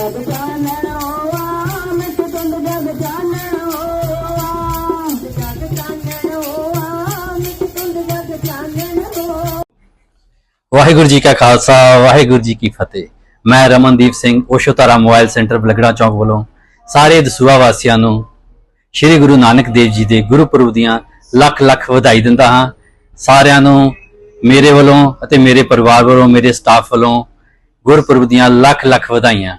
ਜਗ ਚਾਨਣ ਹੋਆ ਮਿਟ ਤੁੰਦ ਜਗ ਚਾਨਣ ਹੋਆ ਜਗ ਚਾਨਣ ਹੋਆ ਮਿਟ ਤੁੰਦ ਜਗ ਚਾਨਣ। ਹੋਆ ਵਾਹਿਗੁਰੂ ਜੀ ਕਾ ਖਾਲਸਾ, ਵਾਹਿਗੁਰੂ ਜੀ ਕੀ ਫਤਿਹ। ਮੈਂ ਰਮਨਦੀਪ ਸਿੰਘ, ਓਸ਼ੋਤਾਰਾ ਮੋਬਾਈਲ ਸੈਂਟਰ, ਬਲਗੜਾ ਚੌਕ ਵੱਲੋਂ ਸਾਰੇ ਦਸੂਆ ਵਾਸੀਆਂ ਨੂੰ ਸ੍ਰੀ ਗੁਰੂ ਨਾਨਕ ਦੇਵ ਜੀ ਦੇ ਗੁਰਪੁਰਬ ਦੀਆਂ ਲੱਖ ਲੱਖ ਵਧਾਈ ਦਿੰਦਾ ਹਾਂ। ਸਾਰਿਆਂ ਨੂੰ ਮੇਰੇ ਵੱਲੋਂ ਅਤੇ ਮੇਰੇ ਪਰਿਵਾਰ ਵੱਲੋਂ, ਮੇਰੇ ਸਟਾਫ ਵੱਲੋਂ ਗੁਰਪੁਰਬ ਦੀਆਂ ਲੱਖ ਲੱਖ ਵਧਾਈਆਂ।